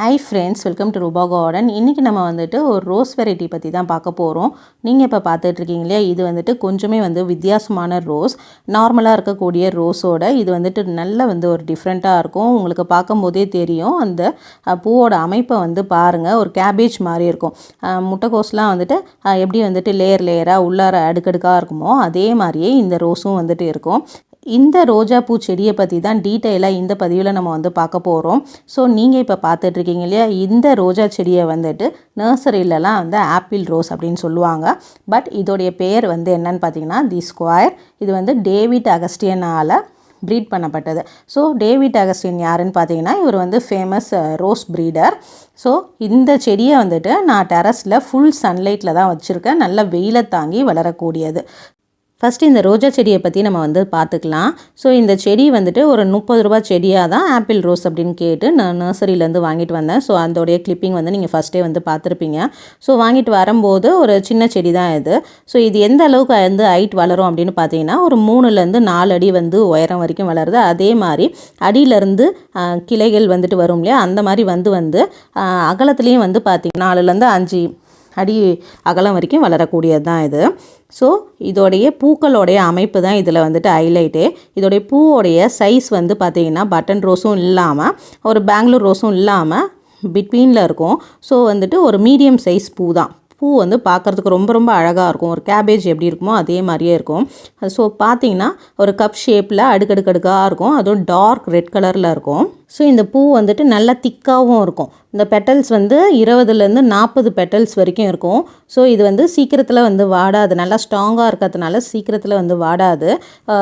Hi friends welcome to Rupa garden இன்றைக்கி நம்ம வந்துட்டு ஒரு ரோஸ் வெரைட்டி பற்றி தான் பார்க்க போகிறோம் நீங்கள் இப்போ பார்த்துட்ருக்கீங்க இல்லையா? இது வந்துட்டு கொஞ்சமே வந்து வித்தியாசமான ரோஸ் நார்மலாக இருக்கக்கூடிய ரோஸோட இது வந்துட்டு நல்ல வந்து ஒரு டிஃப்ரெண்ட்டாக இருக்கும். உங்களுக்கு பார்க்கும்போதே தெரியும். அந்த பூவோட அமைப்பை வந்து பாருங்கள் ஒரு கேபேஜ் மாதிரி இருக்கும். முட்டைக்கோஸ்லாம் வந்துட்டு எப்படி வந்துட்டு லேயர் லேயராக உள்ளார அடுக்கடுக்காக இருக்குமோ அதே மாதிரியே இந்த ரோஸும் வந்துட்டு இருக்கும். இந்த ரோஜா பூ செடியை பற்றி தான் டீட்டெயிலாக இந்த பதிவில் நம்ம வந்து பார்க்க போகிறோம் ஸோ நீங்கள் இப்போ பார்த்துட்ருக்கீங்க இல்லையா? இந்த ரோஜா செடியை வந்துட்டு நர்சரியிலலாம் வந்து ஆப்பிள் ரோஸ் அப்படின்னு சொல்லுவாங்க. பட் இதோடைய பேர் வந்து என்னன்னு பார்த்தீங்கன்னா தி ஸ்கொயர். இது வந்து டேவிட் அகஸ்டியனால் ப்ரீட் பண்ணப்பட்டது. ஸோ டேவிட் அகஸ்டின் யாருன்னு பார்த்தீங்கன்னா இவர் வந்து ஃபேமஸ் ரோஸ் ப்ரீடர். ஸோ இந்த செடியை வந்துட்டு நான் டெரஸில் ஃபுல் சன்லைட்டில் தான் வச்சுருக்கேன். நல்ல வெயிலை தாங்கி வளரக்கூடியது. ஃபஸ்ட்டு இந்த ரோஜா செடியை பற்றி நம்ம வந்து பார்த்துக்கலாம். ஸோ இந்த செடி வந்துட்டு ஒரு முப்பது ரூபா செடியாக தான் ஆப்பிள் ரோஸ் அப்படின்னு கேட்டு நான் நர்சரியிலேருந்து வாங்கிட்டு வந்தேன். ஸோ அதோடைய கிளிப்பிங் வந்து நீங்கள் ஃபஸ்ட்டே வந்து பார்த்துருப்பீங்க. ஸோ வாங்கிட்டு வரும்போது ஒரு சின்ன செடி தான் இது. ஸோ இது எந்த அளவுக்கு வந்து ஹைட் வளரும் அப்படின்னு பார்த்தீங்கன்னா ஒரு மூணுலேருந்து நாலு அடி வந்து உயரம் வரைக்கும் வளருது. அதே மாதிரி அடியிலேருந்து கிளைகள் வந்துட்டு வரும் இல்லையா? அந்த மாதிரி வந்து வந்து அகலத்துலேயும் வந்து பார்த்தீங்கன்னா நாலுலேருந்து அஞ்சு அடி அகலம் வரைக்கும் வளரக்கூடியது தான் இது. ஸோ இதோடைய பூக்களோடைய அமைப்பு தான் இதில் வந்துட்டு ஹைலைட்டு இதோடைய பூவோடைய சைஸ் வந்து பார்த்தீங்கன்னா பட்டன் ரோஸும் இல்லாமல் ஒரு பெங்களூர் ரோஸும் இல்லாமல் பிட்வீனில் இருக்கும். ஸோ வந்துட்டு ஒரு மீடியம் சைஸ் பூ தான் பூ வந்து பார்க்குறதுக்கு ரொம்ப ரொம்ப அழகாக இருக்கும். ஒரு கேபேஜ் எப்படி இருக்குமோ அதே மாதிரியே இருக்கும். ஸோ பார்த்தீங்கன்னா ஒரு கப் ஷேப்பில் அடுக்கடுக்கடுக்காக இருக்கும். அதுவும் டார்க் ரெட் கலரில் இருக்கும். ஸோ இந்த பூ வந்துட்டு நல்லா திக்காகவும் இருக்கும். இந்த பெட்டல்ஸ் வந்து இருபதுலேருந்து நாற்பது பெட்டல்ஸ் வரைக்கும் இருக்கும். ஸோ இது வந்து சீக்கிரத்தில் வந்து வாடாது. நல்லா ஸ்ட்ராங்காக இருக்கிறதுனால சீக்கிரத்தில் வந்து வாடாது.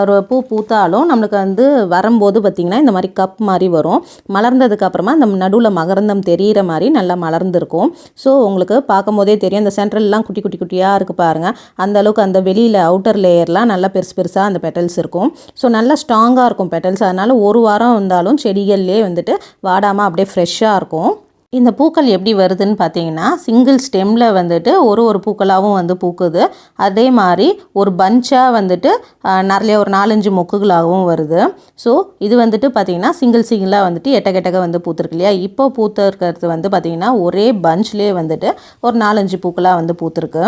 ஒரு பூ பூத்தாலும் நம்மளுக்கு வந்து வரும்போது பார்த்திங்கன்னா இந்த மாதிரி கப் மாதிரி வரும். மலர்ந்ததுக்கப்புறமா அந்த நடுவில் மகரந்தம் தெரியிற மாதிரி நல்லா மலர்ந்துருக்கும். ஸோ உங்களுக்கு பார்க்கும்போதே தெரியும். அந்த சென்ட்ரல்லாம் குட்டி குட்டி குட்டியாக இருக்குது பாருங்கள் அந்த அளவுக்கு அந்த வெளியில் அவுட்டர் லேயர்லாம் நல்லா பெருசு பெருசாக அந்த பெட்டல்ஸ் இருக்கும். ஸோ நல்லா ஸ்ட்ராங்காக இருக்கும் பெட்டல்ஸ் அதனால் ஒரு வாரம் வந்தாலும் செடிகள்லேயே வந்துட்டு வாடாமல் அப்படியே ஃப்ரெஷ்ஷாக இருக்கும். இந்த பூக்கள் எப்படி வருதுன்னு பார்த்தீங்கன்னா சிங்கிள் ஸ்டெம்மில் வந்துட்டு ஒரு ஒரு பூக்களாகவும் வந்து பூக்குது. அதே மாதிரி ஒரு பஞ்சாக வந்துட்டு நிறைய ஒரு நாலஞ்சு மொக்குகளாகவும் வருது. ஸோ இது வந்துட்டு பார்த்தீங்கன்னா சிங்கிள் சிங்கிளாக வந்துட்டு எட்டகெட்டக வந்து பூத்துருக்கு இல்லையா? இப்போ பூத்து இருக்கிறது வந்து பார்த்திங்கன்னா ஒரே பஞ்ச்லேயே வந்துட்டு ஒரு நாலஞ்சு பூக்களாக வந்து பூத்துருக்கு.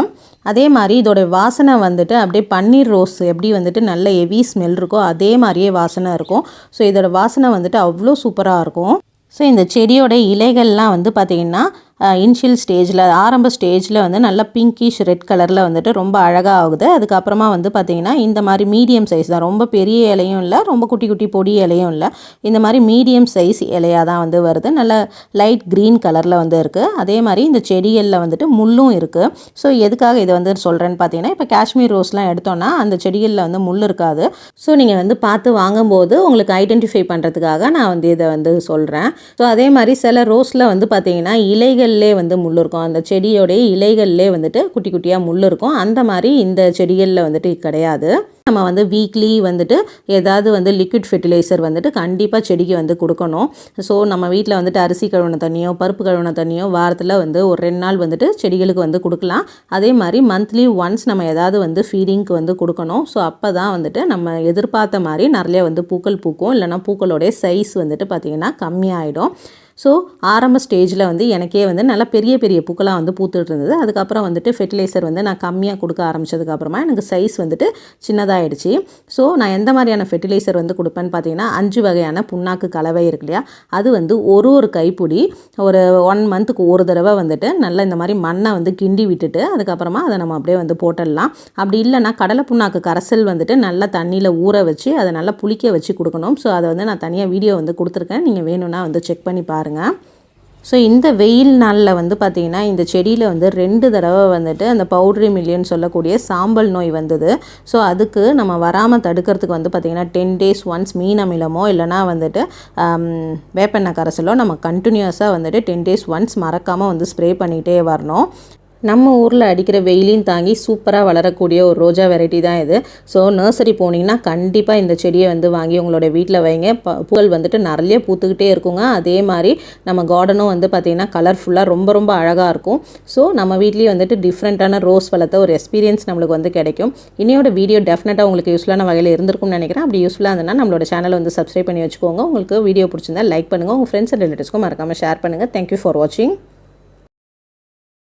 அதே மாதிரி இதோட வாசனை வந்துட்டு அப்படியே பன்னீர் ரோஸ் எப்படி வந்துட்டு நல்ல ஹெவி ஸ்மெல் இருக்கோ அதே மாதிரியே வாசனை இருக்கும். ஸோ இதோட வாசனை வந்துட்டு அவ்வளோ சூப்பராக இருக்கும். ஸோ இந்த செடியோட இலைகள்லாம் வந்து பார்த்திங்கன்னா இனிஷியல் ஸ்டேஜில் ஆரம்ப ஸ்டேஜில் வந்து நல்லா பிங்கிஷ் ரெட் கலரில் வந்துட்டு ரொம்ப அழகாக ஆகுது. அதுக்கப்புறமா வந்து பார்த்திங்கன்னா இந்த மாதிரி மீடியம் சைஸ் தான். ரொம்ப பெரிய இலையும் இல்லை ரொம்ப குட்டி குட்டி பொடி இலையும் இல்லை. இந்த மாதிரி மீடியம் சைஸ் இலையாக தான் வந்து வருது. நல்ல லைட் க்ரீன் கலரில் வந்து இருக்குது அதே மாதிரி இந்த செடிகளில் வந்துட்டு முள்ளும் இருக்குது ஸோ எதுக்காக இதை வந்து சொல்கிறேன்னு பார்த்தீங்கன்னா இப்போ காஷ்மீர் ரோஸ்லாம் எடுத்தோன்னா அந்த செடிகளில் வந்து முள் இருக்காது. ஸோ நீங்கள் வந்து பார்த்து வாங்கும்போது உங்களுக்கு ஐடென்டிஃபை பண்ணுறதுக்காக நான் வந்து இதை வந்து சொல்கிறேன் ஸோ அதே மாதிரி சில ரோஸில் வந்து பார்த்தீங்கன்னா இலைகள்லே வந்து முள் இருக்கும் அந்த செடியோடைய இலைகள்லே வந்துட்டு குட்டி குட்டியாக முள் இருக்கும் அந்த மாதிரி இந்த செடிகளில் வந்துட்டு கிடையாது. நம்ம வந்து வீக்லி வந்துட்டு ஏதாவது வந்து லிக்விட் ஃபெர்டிலைசர் வந்துட்டு கண்டிப்பாக செடிக்கு வந்து கொடுக்கணும். ஸோ நம்ம வீட்டில் வந்துட்டு அரிசி கழுவின தண்ணியோ பருப்பு கழுவின தண்ணியோ வாரத்தில் வந்து ஒரு ரெண்டு நாள் வந்துட்டு செடிகளுக்கு வந்து கொடுக்கலாம். அதே மாதிரி மந்த்லி ஒன்ஸ் நம்ம ஏதாவது வந்து ஃபீடிங்க்கு வந்து கொடுக்கணும். ஸோ அப்போ தான் வந்துட்டு நம்ம எதிர்பார்த்த மாதிரி நிறைய வந்து பூக்கள் பூக்கும். இல்லைனா பூக்களோடைய சைஸ் வந்துட்டு பார்த்திங்கன்னா கம்மியாயிடும். ஸோ ஆரம்ப ஸ்டேஜில் வந்து எனக்கே வந்து நல்லா பெரிய பெரிய பூக்களாக வந்து பூத்துட்டு இருந்தது அதுக்கப்புறம் வந்துட்டு ஃபெர்டிலைசர் வந்து நான் கம்மியாக கொடுக்க ஆரம்பிச்சதுக்கப்புறமா எனக்கு சைஸ் வந்துட்டு சின்னதாகிடுச்சு ஸோ நான் எந்த மாதிரியான ஃபெர்டிலைசர் வந்து கொடுப்பேன்னு பார்த்தீங்கன்னா அஞ்சு வகையான புண்ணாக்கு கலவை இருக்கு இல்லையா? அது வந்து ஒரு ஒரு கைப்பிடி ஒரு ஒன் மந்த்துக்கு ஒரு தடவை வந்துட்டு நல்லா இந்த மாதிரி மண்ணை வந்து கிண்டி விட்டுட்டு அதுக்கப்புறமா அதை நம்ம அப்படியே வந்து போட்டுடலாம். அப்படி இல்லைன்னா கடலை புண்ணாக்கு கரைசல் வந்துட்டு நல்லா தண்ணியில் ஊற வச்சு அதை நல்லா புளிக்க வச்சு கொடுக்கணும். ஸோ அதை வந்து நான் தனியாக வீடியோ வந்து கொடுத்துருக்கேன். நீங்கள் வேணும்னா வந்து செக் பண்ணி பாருங்கள் ஸோ இந்த வெயில் நாளில் வந்து பார்த்திங்கன்னா இந்த செடியில் வந்து ரெண்டு தடவை வந்துட்டு அந்த பவுட்ரி மில்லியன் சொல்லக்கூடிய சாம்பல் நோய் வந்தது. ஸோ அதுக்கு நம்ம வராமல் தடுக்கிறதுக்கு வந்து பார்த்திங்கன்னா டென் டேஸ் ஒன்ஸ் மீன் அமிலமோ இல்லைனா வந்துட்டு வேப்பெண்ணெய் கரைசலோ நம்ம கண்டினியூஸாக வந்துட்டு டென் டேஸ் ஒன்ஸ் மறக்காமல் வந்து ஸ்ப்ரே பண்ணிகிட்டே வரணும். நம்ம ஊரில் அடிக்கிற வெயிலையும் தாங்கி சூப்பராக வளரக்கூடிய ஒரு ரோஜா வெரைட்டி தான் இது. ஸோ நர்சரி போனீங்கன்னா கண்டிப்பாக இந்த செடியை வந்து வாங்கி உங்களோட வீட்டில் வைங்க. ப பூக்கள் வந்துட்டு நிறைய பூத்துக்கிட்டே இருக்குங்க. அதே மாதிரி நம்ம கார்டனும் வந்து பார்த்திங்கன்னா கலர்ஃபுல்லாக ரொம்ப ரொம்ப அழகாக இருக்கும். ஸோ நம்ம வீட்லேயே வந்துட்டு டிஃப்ரெண்ட்டான ரோஸ் வளர்த்த ஒரு எக்ஸ்பீரியன்ஸ் நம்மளுக்கு வந்து கிடைக்கும். இன்னையோட வீடியோ டெஃபினட்டாக உங்களுக்கு யூஸ்ஃபுல்லான வகையில் இருந்திருக்கும்னு நினைக்கிறேன். அப்படி யூஸ்ஃபுல்லாக இருந்ததுன்னா நம்மளோட சேனலை வந்து சப்ஸ்கிரைப் பண்ணி வச்சுக்கோங்க. உங்களுக்கு வீடியோ பிடிச்சிருந்தா லைக் பண்ணுங்கள் உங்கள் ஃப்ரெண்ட்ஸ் அண்ட் ரிலேட்டிவ்ஸ்க்கும் மறக்காமல் ஷேர் பண்ணுங்கள் தேங்க்யூ ஃபார் வாட்சிங்